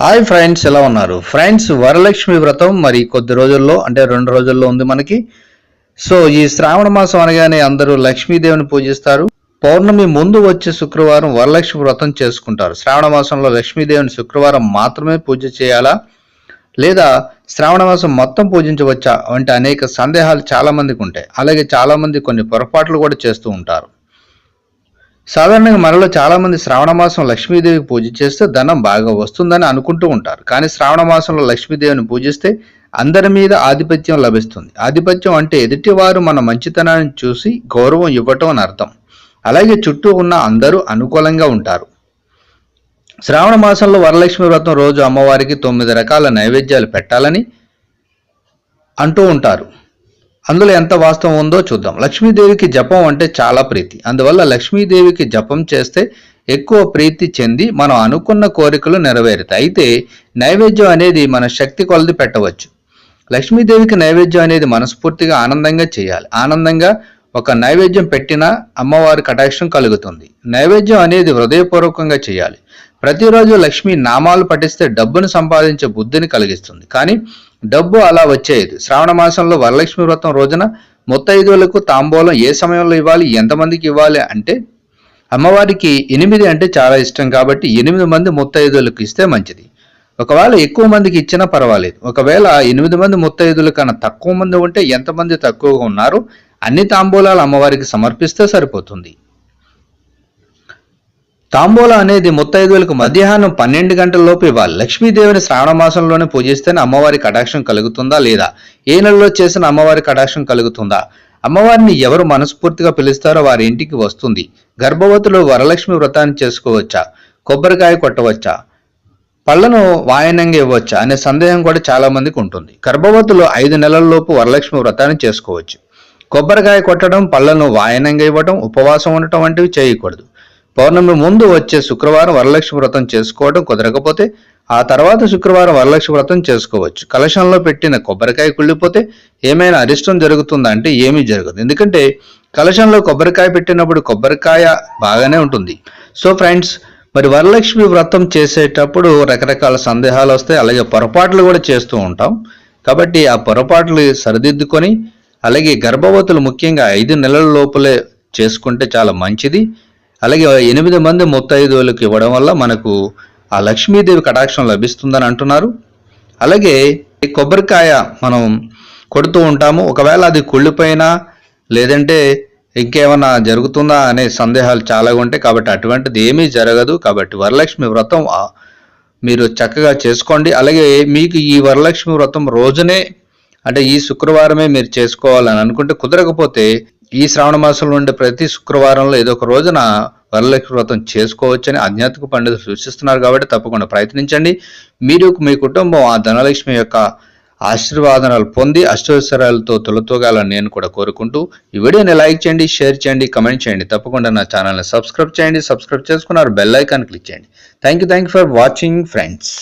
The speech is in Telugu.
హాయ్ ఫ్రెండ్స్ ఎలా ఉన్నారు? ఫ్రెండ్స్ వరలక్ష్మి వ్రతం మరి కొద్ది రోజుల్లో అంటే రెండు రోజుల్లో ఉంది మనకి. సో ఈ శ్రావణ మాసం అనగానే అందరూ లక్ష్మీదేవిని పూజిస్తారు. పౌర్ణమి ముందు వచ్చే శుక్రవారం వరలక్ష్మి వ్రతం చేసుకుంటారు. శ్రావణ మాసంలో లక్ష్మీదేవిని శుక్రవారం మాత్రమే పూజ చేయాలా? లేదా శ్రావణ మాసం మొత్తం పూజించవచ్చా వంటి అనేక సందేహాలు చాలా మందికి ఉంటాయి. అలాగే చాలామంది కొన్ని పొరపాట్లు కూడా చేస్తూ ఉంటారు. సాధారణంగా మనలో చాలామంది శ్రావణ మాసం లక్ష్మీదేవి పూజ చేస్తే ధనం బాగా వస్తుందని అనుకుంటూ ఉంటారు. కానీ శ్రావణ మాసంలో లక్ష్మీదేవిని పూజిస్తే అందరి మీద ఆధిపత్యం లభిస్తుంది. ఆధిపత్యం అంటే ఎదుటివారు మన మంచితనాన్ని చూసి గౌరవం ఇవ్వటం అని అర్థం. అలాగే చుట్టూ ఉన్న అందరూ అనుకూలంగా ఉంటారు. శ్రావణ మాసంలో వరలక్ష్మి వ్రతం రోజు అమ్మవారికి తొమ్మిది రకాల నైవేద్యాలు పెట్టాలని అంటూ ఉంటారు. అందులో ఎంత వాస్తవం ఉందో చూద్దాం. లక్ష్మీదేవికి జపం అంటే చాలా ప్రీతి. అందువల్ల లక్ష్మీదేవికి జపం చేస్తే ఎక్కువ ప్రీతి చెంది మనం అనుకున్న కోరికలు నెరవేరుతాయి. అయితే నైవేద్యం అనేది మన శక్తి కొలది పెట్టవచ్చు. లక్ష్మీదేవికి నైవేద్యం అనేది మనస్ఫూర్తిగా ఆనందంగా చేయాలి. ఆనందంగా ఒక నైవేద్యం పెట్టినా అమ్మవారి కటాక్షం కలుగుతుంది. నైవేద్యం అనేది హృదయపూర్వకంగా చేయాలి. ప్రతిరోజు లక్ష్మి నామాలు పఠిస్తే డబ్బును సంపాదించే బుద్ధిని కలిగిస్తుంది. కానీ డబ్బు అలా వచ్చేది శ్రావణ మాసంలో వరలక్ష్మి వ్రతం రోజున ముత్తైదులకు తాంబూలం ఏ సమయంలో ఇవ్వాలి? ఎంతమందికి ఇవ్వాలి అంటే అమ్మవారికి ఎనిమిది అంటే చాలా ఇష్టం కాబట్టి ఎనిమిది మంది ముత్తైదులకు ఇస్తే మంచిది. ఒకవేళ ఎక్కువ మందికి ఇచ్చినా పర్వాలేదు. ఒకవేళ ఎనిమిది మంది ముత్తైదుల కన్నా తక్కువ మంది ఉంటే ఎంతమంది తక్కువగా ఉన్నారు? అన్ని తాంబూలాలు అమ్మవారికి సమర్పిస్తే సరిపోతుంది. తాంబూలం అనేది ముత్తైదువులకు మధ్యాహ్నం పన్నెండు గంటల లోపు ఇవ్వాలి. లక్ష్మీదేవిని శ్రావణ మాసంలోనే పూజిస్తేనే అమ్మవారి కటాక్షం కలుగుతుందా లేదా? ఏ నెలలో చేసిన అమ్మవారి కటాక్షం కలుగుతుందా? అమ్మవారిని ఎవరు మనస్ఫూర్తిగా పిలుస్తారో వారి ఇంటికి వస్తుంది. గర్భవతులు వరలక్ష్మి వ్రతాన్ని చేసుకోవచ్చా? కొబ్బరికాయ కొట్టవచ్చా? పళ్ళను వాయనంగా ఇవ్వచ్చా? అనే సందేహం కూడా చాలా మందికి ఉంటుంది. గర్భవతులు ఐదు నెలలలోపు వరలక్ష్మి వ్రతాన్ని చేసుకోవచ్చు. కొబ్బరికాయ కొట్టడం పళ్ళను వాయనంగా ఇవ్వడం ఉపవాసం ఉండటం వంటివి చేయకూడదు. పౌర్ణమి ముందు వచ్చే శుక్రవారం వరలక్ష్మి వ్రతం చేసుకోవడం కుదరకపోతే ఆ తర్వాత శుక్రవారం వరలక్ష్మి వ్రతం చేసుకోవచ్చు. కలశంలో పెట్టిన కొబ్బరికాయ కుళ్ళిపోతే ఏమైనా అరిష్టం జరుగుతుందా అంటే ఏమీ జరగదు. ఎందుకంటే కలశంలో కొబ్బరికాయ పెట్టినప్పుడు కొబ్బరికాయ బాగానే ఉంటుంది. సో ఫ్రెండ్స్ మరి వరలక్ష్మి వ్రతం చేసేటప్పుడు రకరకాల సందేహాలు వస్తాయి. అలాగే పొరపాట్లు కూడా చేస్తూ ఉంటాం. కాబట్టి ఆ పొరపాట్లు సరిదిద్దుకొని అలాగే గర్భవతులు ముఖ్యంగా ఐదు నెలల లోపలే చేసుకుంటే చాలా మంచిది. అలాగే ఎనిమిది మంది ముత్తైదువులకు ఇవ్వడం వల్ల మనకు ఆ లక్ష్మీదేవి కటాక్షం లభిస్తుందని అంటున్నారు. అలాగే ఈ కొబ్బరికాయ మనం కొడుతూ ఉంటాము. ఒకవేళ అది కుళ్ళిపోయినా లేదంటే ఇంకేమైనా జరుగుతుందా అనే సందేహాలు చాలా ఉంటాయి. కాబట్టి అటువంటిది ఏమీ జరగదు. కాబట్టి వరలక్ష్మి వ్రతం మీరు చక్కగా చేసుకోండి. అలాగే మీకు ఈ వరలక్ష్మి వ్రతం రోజునే అంటే ఈ శుక్రవారమే మీరు చేసుకోవాలని అనుకుంటే కుదరకపోతే ఈ శ్రావణ మాసంలో ఉండే ప్రతి శుక్రవారంలో ఏదో ఒక రోజున వరలక్ష్మి వ్రతం చేసుకోవచ్చని ఆధ్యాత్మిక పండితులు సూచిస్తున్నారు కాబట్టి తప్పకుండా ప్రయత్నించండి. మీరు మీ కుటుంబం ఆ ధనలక్ష్మి యొక్క ఆశీర్వాదనాలు పొంది అష్టైశ్వర్యాలతో తొలతూగాలని నేను కూడా కోరుకుంటూ ఈ వీడియోని లైక్ చేయండి షేర్ చేయండి కమెంట్ చేయండి. తప్పకుండా నా ఛానల్ని సబ్స్క్రైబ్ చేయండి. సబ్స్క్రైబ్ చేసుకున్నారు బెల్ ఐకాన్ క్లిక్ చేయండి. Thank you thank you for watching friends